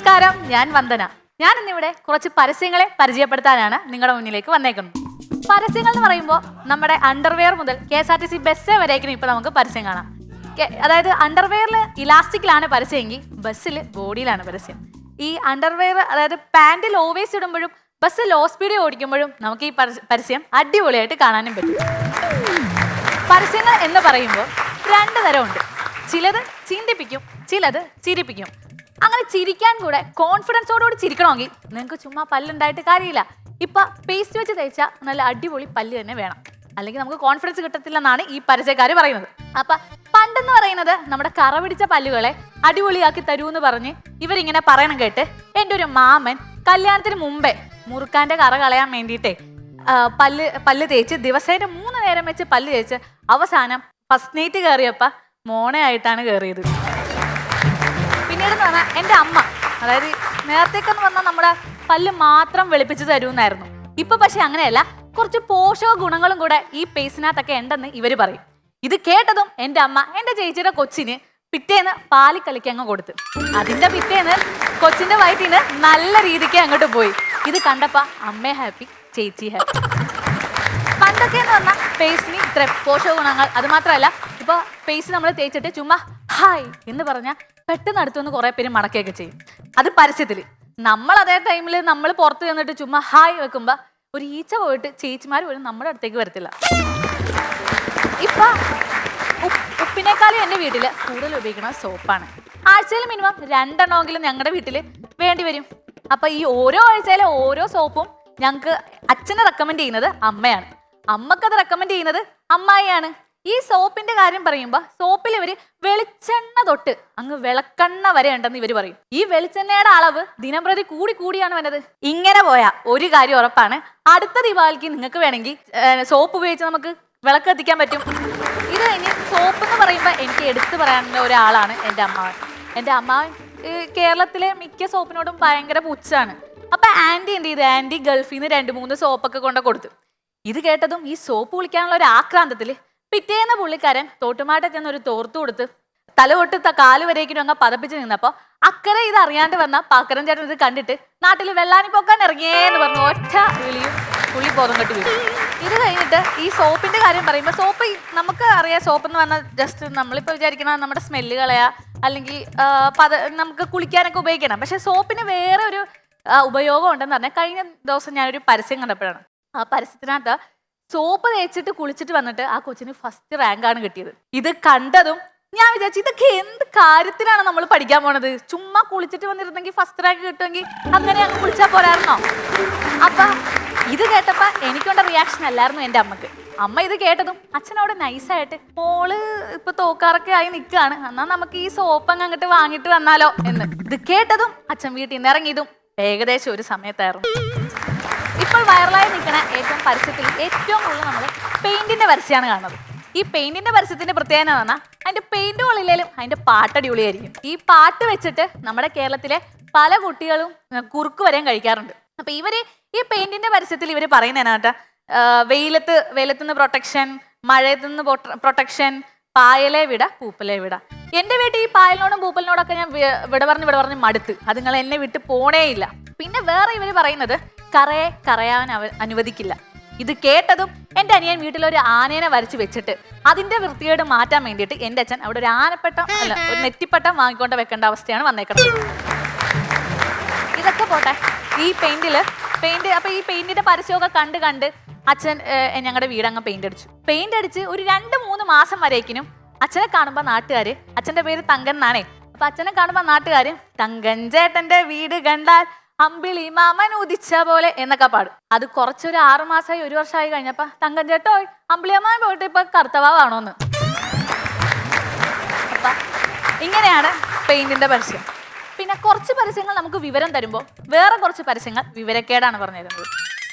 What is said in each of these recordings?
നമസ്കാരം ഞാൻ വന്ദന. ഞാൻ ഇന്നിവിടെ കുറച്ച് പരസ്യങ്ങളെ പരിചയപ്പെടുത്താനാണ് നിങ്ങളുടെ മുന്നിലേക്ക് വന്നേക്കുന്നത്. പരസ്യങ്ങൾ എന്ന് പറയുമ്പോൾ നമ്മുടെ അണ്ടർവെയർ മുതൽ K S R T C bus വരേക്കും ഇപ്പൊ നമുക്ക് പരസ്യം കാണാം. അതായത് അണ്ടർവെയറിൽ ഇലാസ്റ്റിക്കിലാണ് പരസ്യമെങ്കിൽ ബസ്സിൽ ബോഡിയിലാണ് പരസ്യം. ഈ അണ്ടർവെയർ അതായത് പാന്റ് ലോ വേസ്റ്റ് ഇടുമ്പോഴും ബസ് ലോ സ്പീഡിൽ ഓടിക്കുമ്പോഴും നമുക്ക് ഈ പരസ്യം അടിപൊളിയായിട്ട് കാണാനും പറ്റും. പരസ്യങ്ങൾ എന്ന് പറയുമ്പോൾ രണ്ട് തരമുണ്ട് ചിലത് ചിന്തിപ്പിക്കും ചിലത് ചിരിപ്പിക്കും. അങ്ങനെ ചിരിക്കാൻ കൂടെ കോൺഫിഡൻസോടുകൂടി ചിരിക്കണമെങ്കിൽ നിങ്ങൾക്ക് ചുമ്മാ പല്ലുണ്ടായിട്ട് കാര്യമില്ല. ഇപ്പൊ പേസ്റ്റ് വെച്ച് തേച്ച നല്ല അടിപൊളി പല്ല് തന്നെ വേണം. അല്ലെങ്കിൽ നമുക്ക് കോൺഫിഡൻസ് കിട്ടത്തില്ലെന്നാണ് ഈ പരസ്യക്കാർ പറയുന്നത്. അപ്പൊ പണ്ടെന്ന് പറയുന്നത് നമ്മുടെ കറ പിടിച്ച പല്ലുകളെ അടിപൊളിയാക്കി തരൂ എന്ന് പറഞ്ഞ് ഇവരിങ്ങനെ പറയണം കേട്ട് എന്റെ ഒരു മാമൻ കല്യാണത്തിന് മുമ്പേ മുറുക്കാന്റെ കറ കളയാൻ വേണ്ടിയിട്ടേ പല്ല് പല്ല് തേച്ച് ദിവസേന മൂന്ന് നേരം വെച്ച് പല്ല് തേച്ച് അവസാനം ഫസ്റ്റ് നൈറ്റ് കയറിയപ്പ മോണയായിട്ടാണ് കയറിയത്. പിന്നീട് എന്ന് പറഞ്ഞാൽ എന്റെ അമ്മ. അതായത് നേരത്തേക്കെന്ന് പറഞ്ഞാൽ നമ്മുടെ പല്ല് മാത്രം വെളുപ്പിച്ച് തരുമെന്നായിരുന്നു ഇപ്പൊ പക്ഷെ അങ്ങനെയല്ല. കുറച്ച് പോഷക ഗുണങ്ങളും കൂടെ ഈ പേസിനകത്തൊക്കെ ഉണ്ടെന്ന് ഇവർ പറയും. ഇത് കേട്ടതും എന്റെ അമ്മ എന്റെ ചേച്ചിയുടെ കൊച്ചിന് പിറ്റേന്ന് പാലിക്കളിക്ക് അങ്ങ് കൊടുത്തു. അതിന്റെ പിറ്റേന്ന് കൊച്ചിന്റെ വയറ്റിൽ നിന്ന് നല്ല രീതിക്ക് അങ്ങോട്ട് പോയി. ഇത് കണ്ടപ്പോൾ അമ്മ ഹാപ്പി ചേച്ചി ഹാപ്പി. പണ്ടൊക്കെ എന്ന് പറഞ്ഞാൽ പേസിന് ഇത്ര പോഷക ഗുണങ്ങൾ. അത് മാത്രമല്ല ഇപ്പൊ പേസ് നമ്മൾ തേച്ചിട്ട് ചുമ്മാ ഹായ് എന്ന് പറഞ്ഞാൽ പെട്ടെന്ന് അടുത്തുനിന്ന് കുറേ പേര് മടക്കുകയൊക്കെ ചെയ്യും. അത് പരസ്യത്തിൽ നമ്മൾ അതേ ടൈമിൽ നമ്മൾ പുറത്ത് ചെന്നിട്ട് ചുമ്മാ ഹായ് വെക്കുമ്പോൾ ഒരു ഈച്ച പോയിട്ട് ചേച്ചിമാർ പോലും നമ്മുടെ അടുത്തേക്ക് വരത്തില്ല. ഇപ്പൊ ഉപ്പ്- ഉപ്പിനേക്കാളും എന്റെ വീട്ടിൽ കൂടുതൽ ഉപയോഗിക്കുന്ന സോപ്പാണ്. ആഴ്ചയിൽ മിനിമം രണ്ടെണ്ണമെങ്കിലും ഞങ്ങളുടെ വീട്ടിൽ വേണ്ടി വരും. അപ്പൊ ഈ ഓരോ ആഴ്ചയിലെ ഓരോ സോപ്പും ഞങ്ങൾക്ക് അച്ഛനെ റെക്കമെൻഡ് ചെയ്യുന്നത് അമ്മയാണ്. അമ്മക്കത് റെക്കമെൻഡ് ചെയ്യുന്നത് അമ്മായിയാണ്. ഈ സോപ്പിന്റെ കാര്യം പറയുമ്പോൾ സോപ്പിൽ ഇവർ വെളിച്ചെണ്ണ തൊട്ട് അങ്ങ് വിളക്കെണ്ണ വരെ ഉണ്ടെന്ന് ഇവർ പറയും. ഈ വെളിച്ചെണ്ണയുടെ അളവ് ദിനംപ്രതി കൂടി കൂടിയാണ് വരുന്നത് ഇങ്ങനെ പോയാ ഒരു കാര്യം ഉറപ്പാണ്. അടുത്ത ദീപാവലിക്ക് നിങ്ങൾക്ക് വേണമെങ്കിൽ സോപ്പ് ഉപയോഗിച്ച് നമുക്ക് വിളക്ക് കത്തിക്കാൻ പറ്റും. ഇത് ഇനി സോപ്പ് എന്ന് പറയുമ്പോൾ എനിക്ക് എടുത്തു പറയാനുള്ള ഒരാളാണ് എന്റെ അമ്മാവൻ. എന്റെ അമ്മാവൻ കേരളത്തിലെ മിക്ക സോപ്പിനോടും ഭയങ്കര പുച്ഛാണ്. അപ്പൊ ആന്റി എന്ത് ചെയ്ത്? ആന്റി ഗൾഫിൽ നിന്ന് രണ്ട് മൂന്ന് സോപ്പൊക്കെ കൊണ്ട് കൊടുത്തു. ഇത് കേട്ടതും ഈ സോപ്പ് കുളിക്കാനുള്ള ഒരു ആക്രാന്തത്തിൽ പിറ്റേന്ന് പുള്ളിക്കാരൻ തോട്ടുമാട്ടെ ചെന്ന് ഒരു തോർത്തു കൊടുത്ത് തല തൊട്ട് കാൽ വരേക്കിനും അങ്ങ് പതപ്പിച്ച് നിന്നപ്പോ അക്കരെ ഇത് അറിയാണ്ട് വന്ന പാക്കരൻ ചേട്ടൻ ഇത് കണ്ടിട്ട് നാട്ടിൽ വെള്ളാനി പോക്കാൻ ഇറങ്ങിയേന്ന് പറഞ്ഞു. ഒറ്റ വിളിയും പുള്ളി ബോധം കെട്ട് ഇത് കഴിഞ്ഞിട്ട് ഈ സോപ്പിന്റെ കാര്യം പറയുമ്പോൾ സോപ്പ് നമുക്ക് അറിയാം സോപ്പ് എന്ന് പറഞ്ഞാൽ ജസ്റ്റ് നമ്മളിപ്പോൾ വിചാരിക്കുന്ന നമ്മുടെ സ്മെല്ല് കളയാ അല്ലെങ്കിൽ പത നമുക്ക് കുളിക്കാനൊക്കെ ഉപയോഗിക്കണം. പക്ഷെ സോപ്പിന് വേറെ ഒരു ഉപയോഗം ഉണ്ടെന്ന് പറഞ്ഞാൽ കഴിഞ്ഞ ദിവസം ഞാനൊരു പരസ്യം കണ്ടപ്പോഴാണ്. ആ പരസ്യത്തിനകത്ത് സോപ്പ് തേച്ചിട്ട് കുളിച്ചിട്ട് വന്നിട്ട് ആ കൊച്ചിന് ഫസ്റ്റ് റാങ്കാണ് കിട്ടിയത്. ഇത് കണ്ടതും ഞാൻ വിചാരിച്ചു ഇതൊക്കെ എന്ത് കാര്യത്തിലാണ് നമ്മൾ പഠിക്കാൻ പോണത്? ചുമ്മാ കുളിച്ചിട്ട് വന്നിരുന്നെങ്കിൽ ഫസ്റ്റ് റാങ്ക് കിട്ടുമെങ്കിൽ അങ്ങനെ അങ്ങ് കുളിച്ചാൽ പോരായിരുന്നോ? അപ്പൊ ഇത് കേട്ടപ്പോ എനിക്കുണ്ട റിയാക്ഷൻ അല്ലായിരുന്നു എന്റെ അമ്മയ്ക്ക്. അമ്മ ഇത് കേട്ടതും അച്ഛനോട് നൈസായിട്ട് മോൾ ഇപ്പൊ തോക്കാറൊക്കെ ആയി നിൽക്കുകയാണ് എന്നാ നമുക്ക് ഈ സോപ്പ് അങ്ങ് അങ്ങോട്ട് വാങ്ങിട്ട് വന്നാലോ എന്ന്. ഇത് കേട്ടതും അച്ഛൻ വീട്ടിൽ നിന്ന് ഇറങ്ങിയതും ഏകദേശം ഒരു സമയത്തായിരുന്നു. ഇപ്പോൾ വൈറലായി നിൽക്കുന്ന ഏറ്റവും പരസ്യത്തിൽ ഏറ്റവും കൂടുതൽ നമ്മൾ പെയിന്റിന്റെ പരസ്യമാണ് കാണുന്നത്. ഈ പെയിന്റിന്റെ പരസ്യത്തിന്റെ പ്രത്യേകത എന്ന് പറഞ്ഞാൽ അതിന്റെ പെയിന്റ് കൊള്ളില്ലേലും അതിന്റെ പാട്ട് അടിപൊളിയായിരിക്കും. ഈ പാട്ട് വെച്ചിട്ട് നമ്മുടെ കേരളത്തിലെ പല കുട്ടികളും കുറുക്ക് വരെയും കഴിക്കാറുണ്ട്. അപ്പൊ ഇവർ ഈ പെയിന്റിന്റെ പരസ്യത്തിൽ ഇവർ പറയുന്നതിനാട്ട വെയിലത്ത് വെയിലത്ത് നിന്ന് പ്രൊട്ടക്ഷൻ മഴയത്ത് നിന്ന് പ്രൊട്ടക്ഷൻ പായലെ വിട പൂപ്പലെ വിട. എന്റെ വീട്ടിൽ ഈ പായലിനോടും പൂപ്പലിനോടൊക്കെ ഞാൻ വിട പറഞ്ഞ് വിട പറഞ്ഞ് മടുത്ത്. അത് നിങ്ങൾ എന്നെ വിട്ട് പോണേയില്ല. പിന്നെ വേറെ ഇവർ പറയുന്നത് കറയെ കറയാൻ അനുവദിക്കില്ല. ഇത് കേട്ടതും എന്റെ അനിയൻ വീട്ടിൽ ഒരു ആനേനെ വരച്ച് വെച്ചിട്ട് അതിന്റെ വൃത്തികേട് മാറ്റാൻ വേണ്ടിയിട്ട് എന്റെ അച്ഛൻ അവിടെ ഒരു ആനപ്പെട്ടം അല്ല ഒരു നെറ്റിപ്പട്ടം വാങ്ങിക്കൊണ്ട് വെക്കേണ്ട അവസ്ഥയാണ് വന്നേക്കുന്നത് ഇതൊക്കെ പോട്ടെ. ഈ പെയിന്റിൽ പെയിന്റ് അപ്പൊ ഈ പെയിന്റിന്റെ പരസ്യമൊക്കെ കണ്ട് കണ്ട് അച്ഛൻ ഞങ്ങളുടെ വീടങ്ങ് പെയിന്റ് അടിച്ചു. പെയിന്റ് അടിച്ച് ഒരു രണ്ട് മൂന്ന് മാസം വരേക്കിനും അച്ഛനെ കാണുമ്പോൾ നാട്ടുകാര് അച്ഛന്റെ പേര് തങ്കൻ എന്നാണേ. അപ്പൊ അച്ഛനെ കാണുമ്പോൾ നാട്ടുകാര് തങ്കൻ ചേട്ടന്റെ വീട് കണ്ടാൽ അമ്പിളി മാമൻ ഉദിച്ച പോലെ എന്നൊക്കെ പാടും. അത് കുറച്ചൊരു ആറു മാസമായി ഒരു വർഷമായി കഴിഞ്ഞപ്പോ തങ്കൻ ചേട്ടോ അമ്പിളി അമ്മ പോയിട്ട് ഇപ്പൊ കർത്തവാണോന്ന് ഇങ്ങനെയാണ് പെയിന്റിന്റെ പരസ്യം. പിന്നെ കുറച്ച് പരസ്യങ്ങൾ നമുക്ക് വിവരം തരുമ്പോൾ വേറെ കുറച്ച് പരസ്യങ്ങൾ വിവരക്കേടാണ് പറഞ്ഞു തരുന്നത്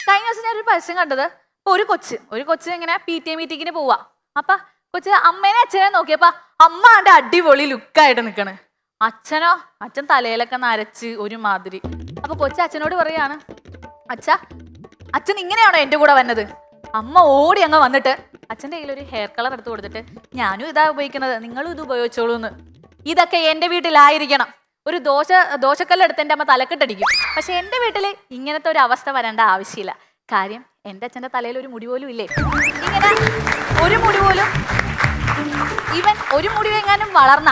കഴിഞ്ഞ ദിവസം ഞാൻ ഒരു പരസ്യം കണ്ടത് ഒരു കൊച്ച് ഒരു കൊച്ച് ഇങ്ങനെ പി ടി എ മീറ്റിങ്ങിന് പോവാ. അപ്പൊ കൊച്ച് അമ്മേനെ അച്ഛനെ നോക്കിയപ്പോ അമ്മ അടിപൊളി ലുക്കായിട്ട് നിക്കണ്. അച്ഛനോ? അച്ഛൻ തലയിലൊക്കെ നരച്ച് ഒരുമാതിരി. അപ്പൊ കൊച്ചു അച്ഛനോട് പറയാണ് അച്ഛ അച്ഛൻ ഇങ്ങനെയാണോ എന്റെ കൂടെ വന്നത്? അമ്മ ഓടി അങ്ങ് വന്നിട്ട് അച്ഛന്റെ കയ്യിൽ ഒരു ഹെയർ കളർ എടുത്ത് കൊടുത്തിട്ട് ഞാനും ഇതാ ഉപയോഗിക്കുന്നത് നിങ്ങളും ഇത് ഉപയോഗിച്ചോളൂ എന്ന്. ഇതൊക്കെ എന്റെ വീട്ടിലായിരിക്കണം. ഒരു ദോശ ദോശക്കല്ലെടുത്ത് എന്റെ അമ്മ തലക്കെട്ടടിക്കും. പക്ഷെ എന്റെ വീട്ടിൽ ഇങ്ങനത്തെ ഒരു അവസ്ഥ വരേണ്ട ആവശ്യമില്ല. കാര്യം എന്റെ അച്ഛന്റെ തലയിൽ ഒരു മുടി പോലും ഇല്ലേ? ഇങ്ങനെ ഒരു മുടി പോലും ഇവൻ ഒരു മുടി എങ്ങാനും വളർന്ന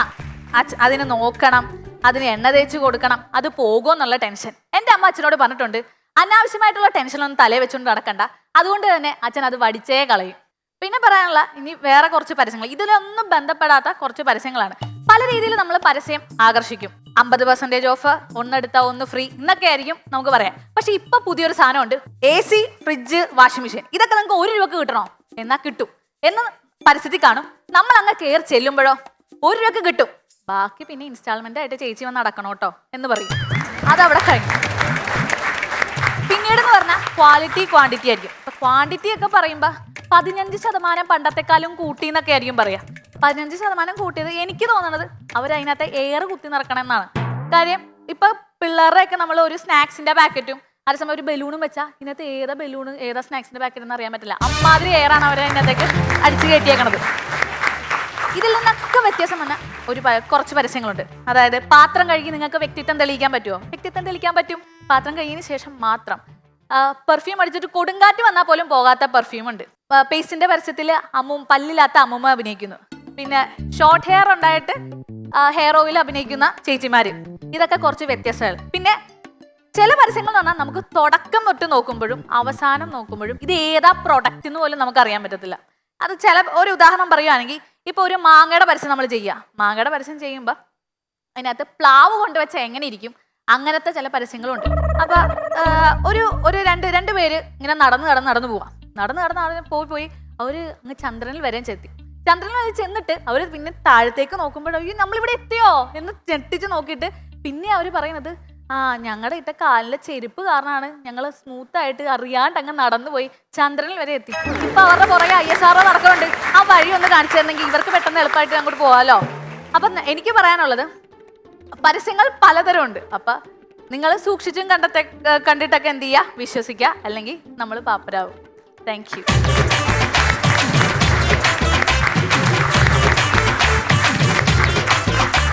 അതിന് നോക്കണം അതിന് എണ്ണ തേച്ച് കൊടുക്കണം അത് പോകുമോ എന്നുള്ള ടെൻഷൻ. എന്റെ അമ്മ അച്ഛനോട് പറഞ്ഞിട്ടുണ്ട് അനാവശ്യമായിട്ടുള്ള ടെൻഷനൊന്നും തലേ വെച്ചുകൊണ്ട് നടക്കണ്ട. അതുകൊണ്ട് തന്നെ അച്ഛൻ അത് വടിച്ചേ കളയും. പിന്നെ പറയാനുള്ള ഇനി വേറെ കുറച്ച് പരസ്യങ്ങൾ. ഇതിലൊന്നും ബന്ധപ്പെടാത്ത കുറച്ച് പരസ്യങ്ങളാണ്. പല രീതിയിൽ നമ്മൾ പരസ്യം ആകർഷിക്കും. അമ്പത് പെർസെന്റേജ് ഓഫ് ഒന്നെടുത്ത ഒന്ന് ഫ്രീ എന്നൊക്കെ ആയിരിക്കും നമുക്ക് പറയാം പക്ഷെ ഇപ്പൊ പുതിയൊരു സാധനമുണ്ട്. A C fridge washing machine ഇതൊക്കെ നിങ്ങൾക്ക് ഒരു രൂപക്ക് കിട്ടണോ? എന്നാ കിട്ടും. എന്ന് പരസ്യത്തിൽ കാണും. നമ്മൾ അങ്ങ് കയറി ചെല്ലുമ്പോഴോ? ഒരു രൂപക്ക് കിട്ടും. ബാക്കി പിന്നെ ഇൻസ്റ്റാൾമെന്റ് ആയിട്ട് ചേച്ചി വന്ന് അടക്കണം കേട്ടോ എന്ന് പറയും. അതവിടെ കഴിഞ്ഞു. പിന്നീട് എന്ന് പറഞ്ഞാൽ ക്വാളിറ്റി ക്വാണ്ടിറ്റി ആയിരിക്കും. ഇപ്പൊ ക്വാണ്ടിറ്റി ഒക്കെ പറയുമ്പോ പതിനഞ്ച് ശതമാനം പണ്ടത്തെക്കാളും കൂട്ടി എന്നൊക്കെ ആയിരിക്കും പറയാ. പതിനഞ്ച് ശതമാനം കൂട്ടിയത് എനിക്ക് തോന്നുന്നത് അവർ അതിനകത്ത് എയർ കുത്തി നിറക്കണം എന്നാണ് കാര്യം ഇപ്പൊ പിള്ളേരുടെ ഒക്കെ നമ്മൾ ഒരു സ്നാക്സിന്റെ പാക്കറ്റും അതേസമയം ഒരു ബലൂണും വെച്ചാൽ ഇതിനകത്ത് ഏതാ ബലൂൺ ഏതാ സ്നാക്സിന്റെ പാക്കറ്റ് എന്ന് അറിയാൻ പറ്റില്ല. അമ്മാതിരി എയറാണ് അവർ അതിനകത്തേക്ക് അടിച്ചു കയറ്റിയേക്കണത്. ഇതിൽ നിന്നൊക്കെ വ്യത്യാസം വന്ന ഒരു കുറച്ച് പരസ്യങ്ങളുണ്ട്. അതായത് പാത്രം കഴുകി നിങ്ങൾക്ക് വ്യക്തിത്വം തെളിയിക്കാൻ പറ്റുമോ വ്യക്തിത്വം തെളിയിക്കാൻ പറ്റും. പാത്രം കഴുകിയതിന് ശേഷം മാത്രം. പെർഫ്യൂം അടിച്ചിട്ട് കൊടുങ്കാറ്റ് വന്നാൽ പോലും പോകാത്ത പെർഫ്യൂം ഉണ്ട്. പേസിന്റെ പരസ്യത്തിൽ അമ്മു പല്ലില്ലാത്ത അമ്മുമ്മ അഭിനയിക്കുന്നു. പിന്നെ ഷോർട്ട് ഹെയർ ഉണ്ടായിട്ട് ഹെയർ ഓയിൽ അഭിനയിക്കുന്ന ചേച്ചിമാര്. ഇതൊക്കെ കുറച്ച് വ്യത്യാസങ്ങൾ. പിന്നെ ചില പരസ്യങ്ങൾ എന്ന് പറഞ്ഞാൽ നമുക്ക് തുടക്കം തൊട്ട് നോക്കുമ്പോഴും അവസാനം നോക്കുമ്പോഴും ഇത് ഏതാ പ്രൊഡക്റ്റ് എന്ന് പോലും നമുക്ക് അറിയാൻ പറ്റത്തില്ല. അത് ചില ഒരു ഉദാഹരണം പറയുകയാണെങ്കിൽ ഇപ്പൊ ഒരു മാങ്ങയുടെ പരസ്യം നമ്മൾ ചെയ്യുക. മാങ്ങയുടെ പരസ്യം ചെയ്യുമ്പോൾ അതിനകത്ത് പ്ലാവ് കൊണ്ടുവച്ച എങ്ങനെ ഇരിക്കും? അങ്ങനത്തെ ചില പരസ്യങ്ങളുണ്ട്. അപ്പൊ ഒരു ഒരു രണ്ട് രണ്ട് പേര് ഇങ്ങനെ നടന്ന് നടന്ന് നടന്നു പോവാം. നടന്ന് നടന്ന് നടന്ന് പോയി പോയി അവർ അങ്ങ് ചന്ദ്രനിൽ വരെ ചെത്തി. ചന്ദ്രനിൽ വരെ ചെന്നിട്ട് അവർ പിന്നെ താഴത്തേക്ക് നോക്കുമ്പോൾ അയ്യോ നമ്മളിവിടെ എത്തിയോ? എന്ന് ഞെട്ടിച്ച് നോക്കിയിട്ട് പിന്നെ അവർ പറയുന്നത് ആ ഞങ്ങളുടെ ഇട്ട കാലിലെ ചെരുപ്പ് കാരണമാണ് ഞങ്ങൾ സ്മൂത്ത് ആയിട്ട് അറിയാണ്ട് അങ്ങ് നടന്നു പോയി ചന്ദ്രനിൽ വരെ എത്തി. ഇപ്പൊ അവരുടെ പുറകെ ഐ എസ് ആർ നടക്കുന്നുണ്ട്. ആ വഴി ഒന്ന് കാണിച്ചു ഇവർക്ക് പെട്ടെന്ന് എളുപ്പമായിട്ട് അങ്ങോട്ട് പോകാലോ അപ്പൊ എനിക്ക് പറയാനുള്ളത് പരസ്യങ്ങൾ പലതരം ഉണ്ട്. അപ്പൊ നിങ്ങൾ സൂക്ഷിച്ചും കണ്ടത്തെ കണ്ടിട്ടൊക്കെ എന്ത് ചെയ്യുക വിശ്വസിക്കുക അല്ലെങ്കിൽ നമ്മൾ പാപ്പരാവും. Thank you